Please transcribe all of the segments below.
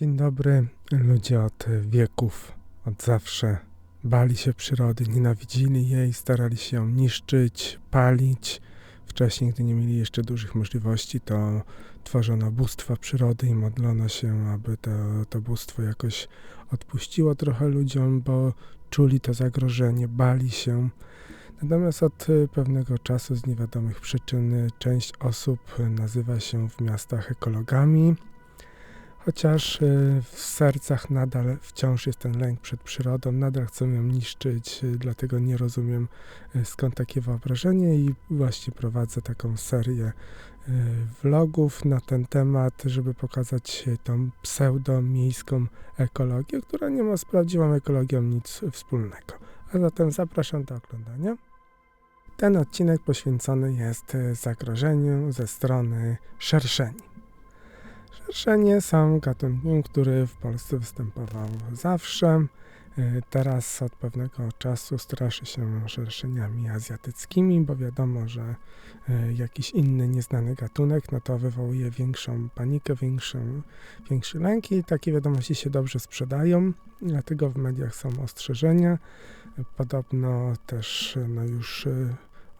Dzień dobry. Ludzie od wieków, od zawsze bali się przyrody, nienawidzili jej, starali się ją niszczyć, palić. Wcześniej, gdy nie mieli jeszcze dużych możliwości, to tworzono bóstwa przyrody i modlono się, aby to, to bóstwo jakoś odpuściło trochę ludziom, bo czuli to zagrożenie, bali się. Natomiast od pewnego czasu z niewiadomych przyczyn część osób nazywa się w miastach ekologami chociaż y, w sercach nadal wciąż jest ten lęk przed przyrodą, nadal chcą ją niszczyć, y, dlatego nie rozumiem y, skąd takie wyobrażenie i właśnie prowadzę taką serię vlogów na ten temat, żeby pokazać tą pseudo-miejską ekologię, która nie ma z prawdziwą ekologią nic wspólnego. A zatem zapraszam do oglądania. Ten odcinek poświęcony jest zagrożeniu ze strony szerszeni. Szerszenie są gatunkiem, który w Polsce występował zawsze. E, teraz od pewnego czasu straszy się szerszeniami azjatyckimi, bo wiadomo, że e, jakiś inny nieznany gatunek, no to wywołuje większą panikę, większą, większy lęk i takie wiadomości się dobrze sprzedają, dlatego w mediach są ostrzeżenia. Podobno też no już e,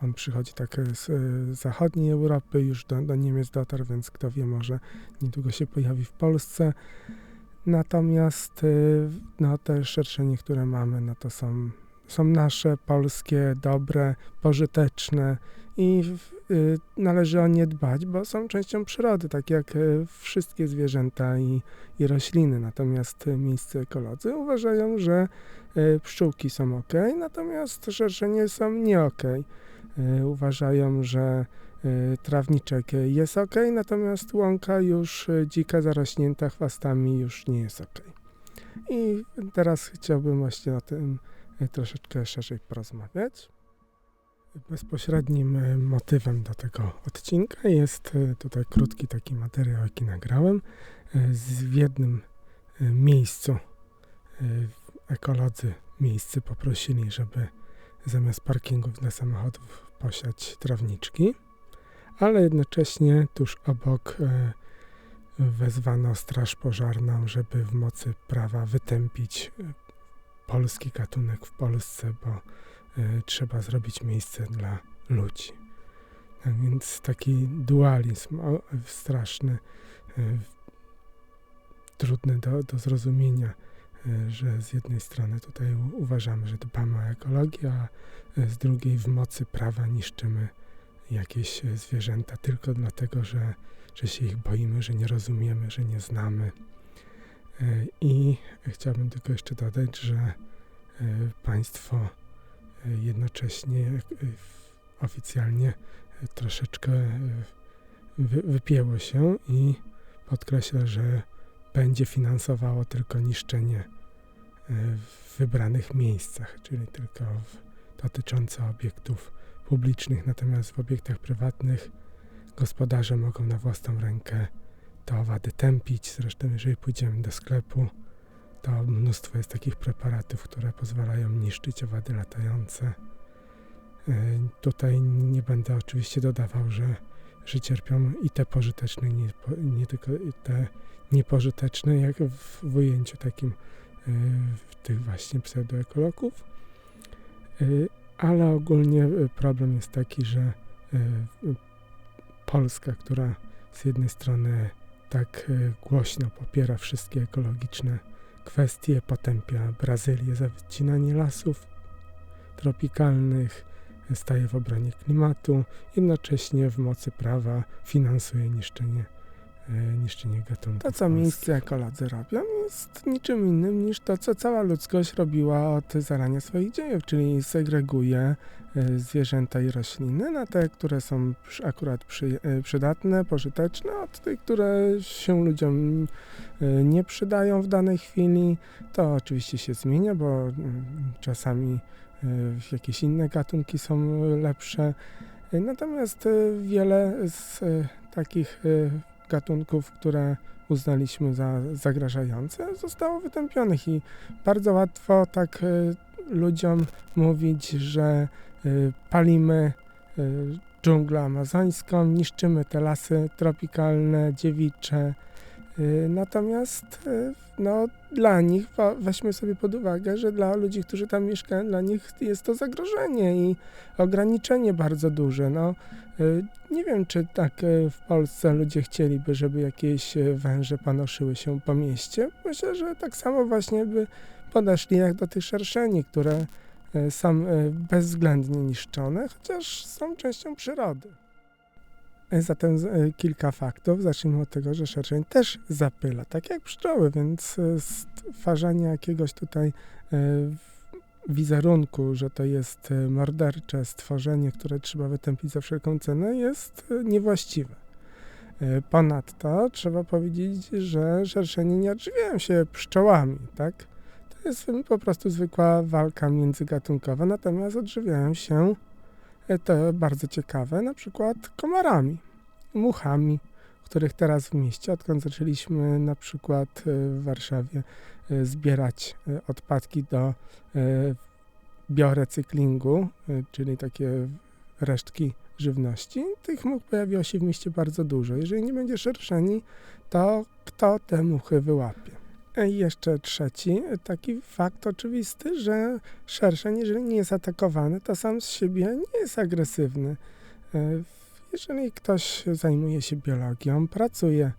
on przychodzi tak z y, zachodniej Europy, już do, do Niemiec dotarł, więc kto wie, może niedługo się pojawi w Polsce. Natomiast y, no, te szerszenie, które mamy, no to są, są nasze, polskie, dobre, pożyteczne i y, należy o nie dbać, bo są częścią przyrody, tak jak y, wszystkie zwierzęta i, i rośliny. Natomiast miejsce ekolodzy uważają, że y, pszczółki są ok, natomiast szerszenie są nie ok. E, uważają, że e, trawniczek jest ok, natomiast łąka już e, dzika, zarośnięta chwastami już nie jest ok. I teraz chciałbym właśnie o tym troszeczkę szerzej porozmawiać. Bezpośrednim motywem do tego odcinka jest tutaj krótki taki materiał, jaki nagrałem. W jednym miejscu ekolodzy miejscy poprosili, żeby zamiast parkingów dla samochodów posiać trawniczki, ale jednocześnie tuż obok e, wezwano straż pożarną, żeby w mocy prawa wytępić e, polski gatunek w Polsce, bo e, trzeba zrobić miejsce dla ludzi. A więc taki dualizm straszny, trudny do, do zrozumienia że z jednej strony tutaj uważamy, że dbamy o ekologię, a e, z drugiej w mocy prawa niszczymy jakieś e, zwierzęta tylko dlatego, że, że się ich boimy, że nie rozumiemy, że nie znamy. I chciałbym tylko jeszcze dodać, że państwo jednocześnie oficjalnie troszeczkę wypięło się i podkreśla, że będzie finansowało tylko niszczenie w wybranych miejscach, czyli tylko w, dotyczące obiektów publicznych, natomiast w obiektach prywatnych gospodarze mogą na własną rękę te owady tępić. Zresztą, jeżeli pójdziemy do sklepu, to mnóstwo jest takich preparatów, które pozwalają niszczyć owady latające. E, tutaj nie będę oczywiście dodawał, że, że cierpią i te pożyteczne, nie, nie tylko te niepożyteczne, jak w, w ujęciu takim tych właśnie pseudoekologów. Y, ale ogólnie y, problem jest taki, że y, Polska, która z jednej strony tak głośno popiera wszystkie ekologiczne kwestie, potępia Brazylię za wycinanie lasów tropikalnych, staje w obronie klimatu, jednocześnie w mocy prawa finansuje niszczenie E, niszczenie gatunków. To, co miejsce ekolodzy robią, jest niczym innym niż to, co cała ludzkość robiła od zarania swoich dziejów, czyli segreguje e, zwierzęta i rośliny na te, które są akurat przy, e, przydatne, pożyteczne, od tych, które się ludziom nie przydają w danej chwili. To oczywiście się zmienia, bo mm, czasami jakieś inne gatunki są lepsze. Natomiast wiele z takich gatunków, które uznaliśmy za zagrażające, zostało wytępionych i bardzo łatwo tak y, ludziom mówić, że y, palimy y, dżunglę amazońską, niszczymy te lasy tropikalne, dziewicze, Natomiast y, no, dla nich, weźmy sobie pod uwagę, że dla ludzi, którzy tam mieszkają, dla nich jest to zagrożenie i ograniczenie bardzo duże. No, y, nie wiem, czy tak y, w Polsce ludzie chcieliby, żeby jakieś y, węże panoszyły się po mieście. Myślę, że tak samo właśnie by podeszli jak do tych szerszeni, które y, są y, bezwzględnie niszczone, chociaż są częścią przyrody. Zatem y, kilka faktów. Zacznijmy od tego, że szerszeń też zapyla, tak jak pszczoły, więc y, stwarzanie jakiegoś tutaj y, wizerunku, że to jest mordercze stworzenie, które trzeba wytępić za wszelką cenę, jest niewłaściwe. Ponadto trzeba powiedzieć, że szerszenie nie odżywiają się pszczołami, tak? To jest po prostu zwykła walka międzygatunkowa, natomiast odżywiają się to bardzo ciekawe, na przykład komarami, muchami, których teraz w mieście, odkąd zaczęliśmy na przykład y, w Warszawie y, zbierać y, odpadki do biorecyklingu, czyli takie resztki żywności, tych much pojawiło się w mieście bardzo dużo. Jeżeli nie będzie szerszeni, to kto te muchy wyłapie? Jeszcze trzeci, taki fakt oczywisty, że szerszeń, jeżeli nie jest atakowany, to sam z siebie nie jest agresywny. Y, Jeżeli ktoś zajmuje się biologią, pracuje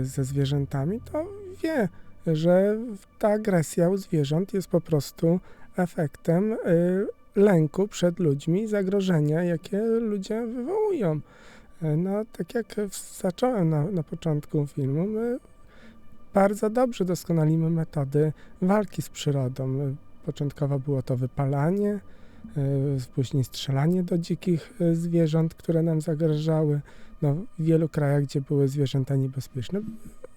y, ze zwierzętami, to wie, że ta agresja u zwierząt jest po prostu efektem y, lęku przed ludźmi, zagrożenia, jakie ludzie wywołują. No, tak jak zacząłem na, na początku filmu, my bardzo dobrze doskonalimy metody walki z przyrodą. Początkowo było to wypalanie, y, później strzelanie do dzikich y, zwierząt, które nam zagrażały. No, w wielu krajach, gdzie były zwierzęta niebezpieczne,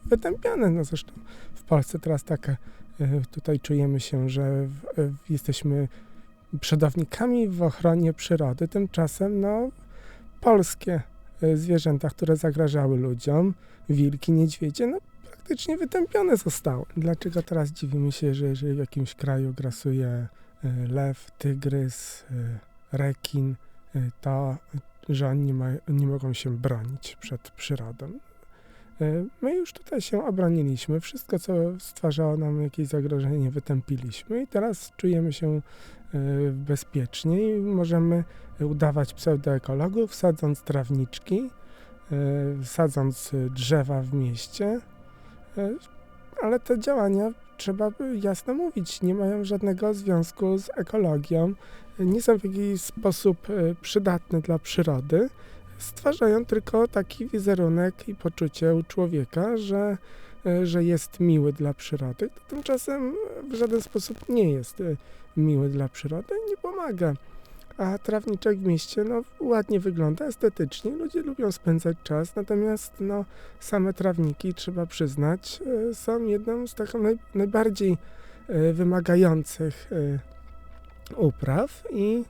wytępiane. No zresztą w Polsce teraz tak tutaj czujemy się, że jesteśmy przodownikami w ochronie przyrody. Tymczasem no, polskie zwierzęta, które zagrażały ludziom, wilki, niedźwiedzie, no praktycznie wytępione zostały. Dlaczego teraz dziwimy się, że jeżeli w jakimś kraju grasuje y, lew, tygrys, y, rekin, y, to że oni nie, ma, nie mogą się bronić przed przyrodą. My już tutaj się obroniliśmy. Wszystko, co stwarzało nam jakieś zagrożenie, wytępiliśmy i teraz czujemy się bezpiecznie i możemy udawać pseudoekologów, sadząc trawniczki, sadząc drzewa w mieście. Y, Ale te działania trzeba jasno mówić, nie mają żadnego związku z ekologią, nie są w jakiś sposób y, przydatne dla przyrody stwarzają tylko taki wizerunek i poczucie u człowieka, że, e, że jest miły dla przyrody. Tymczasem w żaden sposób nie jest e, miły dla przyrody nie pomaga. A trawniczek w mieście no, ładnie wygląda estetycznie, ludzie lubią spędzać czas, natomiast no, same trawniki, trzeba przyznać, e, są jedną z takich naj, najbardziej e, wymagających e, upraw i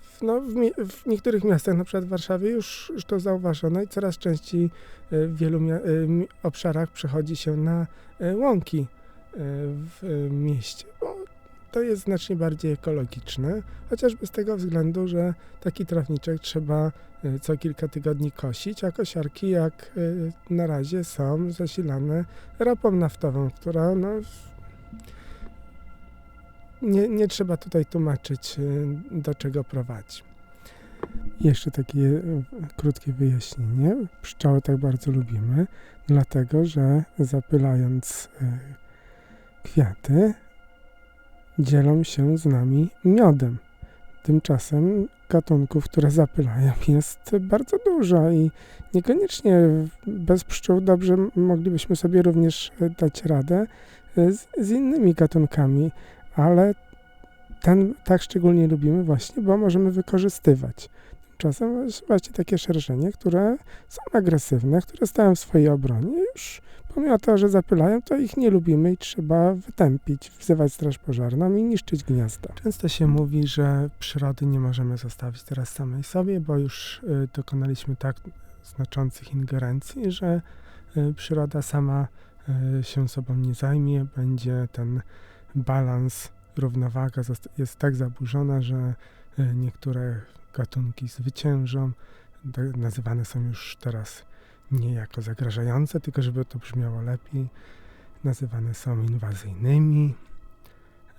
w- No, w, w niektórych miastach, na przykład w Warszawie, już, już to zauważono i coraz częściej w wielu obszarach przechodzi się na łąki w mieście, bo to jest znacznie bardziej ekologiczne, chociażby z tego względu, że taki trawniczek trzeba e, co kilka tygodni kosić, a kosiarki jak e, na razie są zasilane ropą naftową, która no, nie, nie trzeba tutaj tłumaczyć, y, do czego prowadzi. Jeszcze takie krótkie wyjaśnienie. Pszczoły tak bardzo lubimy, dlatego że zapylając kwiaty, dzielą się z nami miodem. Tymczasem gatunków, które zapylają, jest bardzo dużo i niekoniecznie bez pszczół dobrze moglibyśmy sobie również dać radę y, z, z innymi gatunkami ale ten tak szczególnie lubimy właśnie, bo możemy wykorzystywać. Tymczasem właśnie takie szerszenie, które są agresywne, które stają w swojej obronie. Już pomimo tego, że zapylają, to ich nie lubimy i trzeba wytępić, wzywać straż pożarną i niszczyć gniazda. Często się mówi, że przyrody nie możemy zostawić teraz samej sobie, bo już y, dokonaliśmy tak znaczących ingerencji, że y, przyroda sama y, się sobą nie zajmie, będzie ten balans, równowaga jest tak zaburzona, że niektóre gatunki zwyciężą. Nazywane są już teraz nie jako zagrażające, tylko żeby to brzmiało lepiej. Nazywane są inwazyjnymi.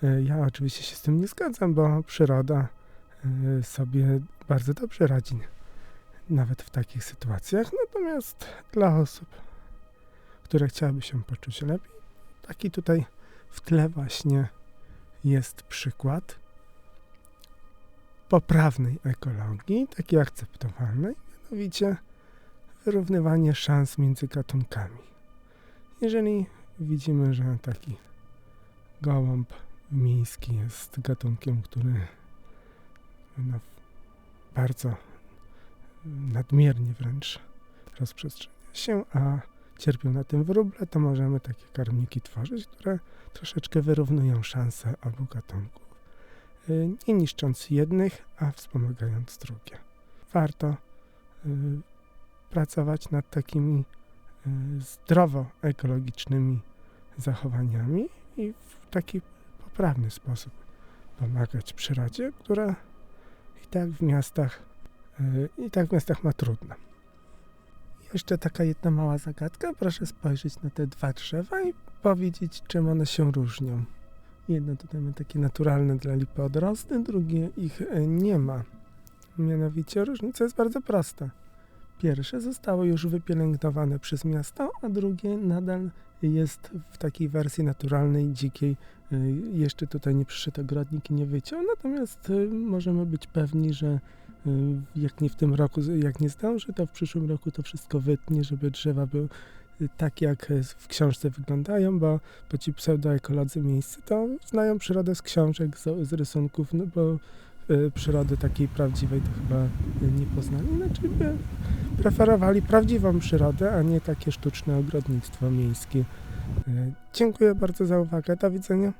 E, Ja oczywiście się z tym nie zgadzam, bo przyroda e, sobie bardzo dobrze radzi nawet w takich sytuacjach. Natomiast dla osób, które chciałyby się poczuć lepiej, taki tutaj w tle właśnie jest przykład poprawnej ekologii, takiej akceptowalnej, mianowicie wyrównywanie szans między gatunkami. Jeżeli widzimy, że taki gołąb miejski jest gatunkiem, który no, bardzo nadmiernie wręcz rozprzestrzenia się, a cierpią na tym wróble, to możemy takie karmniki tworzyć, które troszeczkę wyrównują szanse obu gatunków, nie niszcząc jednych, a wspomagając drugie. Warto y, pracować nad takimi y, zdrowo-ekologicznymi zachowaniami i w taki poprawny sposób pomagać przyrodzie, która i tak w miastach y, i tak w miastach ma trudno. Jeszcze taka jedna mała zagadka. Proszę spojrzeć na te dwa drzewa i powiedzieć, czym one się różnią. Jedno tutaj ma takie naturalne dla lipy odrosty, drugie ich e, nie ma. Mianowicie różnica jest bardzo prosta. Pierwsze zostało już wypielęgnowane przez miasto, a drugie nadal jest w takiej wersji naturalnej, dzikiej. Y, Jeszcze tutaj nie przyszedł ogrodnik i nie wyciął, natomiast y, możemy być pewni, że y, jak nie w tym roku, jak nie zdąży, to w przyszłym roku to wszystko wytnie, żeby drzewa były tak, jak w książce wyglądają, bo, bo ci pseudoekolodzy miejscy to znają przyrodę z książek, z, z rysunków, no bo przyrody takiej prawdziwej to chyba y, nie poznali, znaczy by preferowali prawdziwą przyrodę, a nie takie sztuczne ogrodnictwo miejskie. Y, Dziękuję bardzo za uwagę, do widzenia.